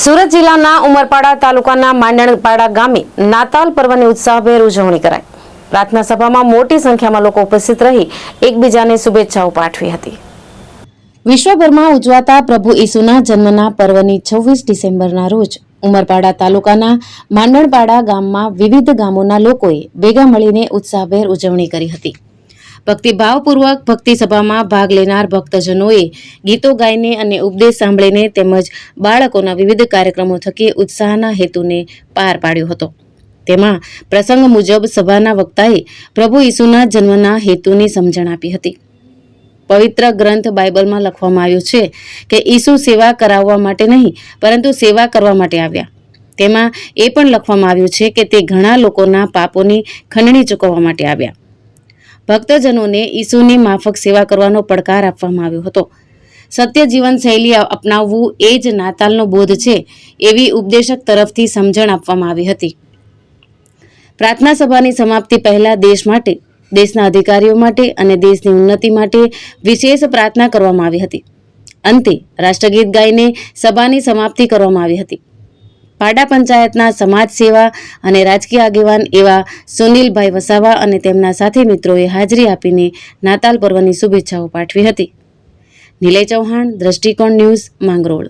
સુરત જિલ્લાના ઉમરપાડા તાલુકાના માંડણપાડા ગામે નાતાલ પર્વની ઉત્સાહભેર ઉજવણી કરાઈ. પ્રાર્થના સભામાં મોટી સંખ્યામાં લોકો ઉપસ્થિત રહી એકબીજાને શુભેચ્છાઓ પાઠવી હતી. વિશ્વભરમાં ઉજવાતા પ્રભુ ઈસુના જન્મના પર્વની છવ્વીસ ડિસેમ્બરના રોજ ઉમરપાડા તાલુકાના માંડણપાડા ગામમાં વિવિધ ગામોના લોકોએ ભેગા મળીને ઉત્સાહભેર ઉજવણી કરી હતી. ભક્તિભાવપૂર્વક ભક્તિ સભામાં ભાગ લેનાર ભક્તજનોએ ગીતો ગાઈને અને ઉપદેશ સાંભળીને તેમજ બાળકોના વિવિધ કાર્યક્રમો થકી ઉત્સાહના હેતુને પાર પાડ્યો હતો. તેમાં પ્રસંગ મુજબ સભાના વક્તાએ પ્રભુ ઈસુના જન્મના હેતુની સમજણ આપી હતી. પવિત્ર ગ્રંથ બાઇબલમાં લખવામાં આવ્યું છે કે ઈસુ સેવા કરાવવા માટે નહીં, પરંતુ સેવા કરવા માટે આવ્યા. તેમાં એ પણ લખવામાં આવ્યું છે કે તે ઘણા લોકોના પાપોની ખંડણી ચૂકવવા માટે આવ્યા. ભક્તજનોને ઈસુની માફક સેવા કરવાનો પડકાર આપવામાં આવ્યો હતો. સત્ય જીવન શૈલી અપનાવવું એ જ નાતાલનો બોધ છે એવી ઉપદેશક તરફથી સમજણ આપવામાં આવી હતી. પ્રાર્થના સભાની સમાપ્તિ પહેલા દેશ માટે, દેશના અધિકારીઓ માટે અને દેશની ઉન્નતિ માટે વિશેષ પ્રાર્થના કરવામાં આવી હતી. અંતે રાષ્ટ્રગીત ગાઈને સભાની સમાપ્તિ કરવામાં આવી હતી. પાડા પંચાયતના સમાજ સેવા અને રાજકીય આગેવાન એવા સુનિલભાઈ વસાવા અને તેમના સાથી મિત્રોએ હાજરી આપીને નાતાલ પર્વની શુભેચ્છાઓ પાઠવી હતી. નિલય ચૌહાણ, દ્રષ્ટિકોણ ન્યૂઝ માંગરોળ.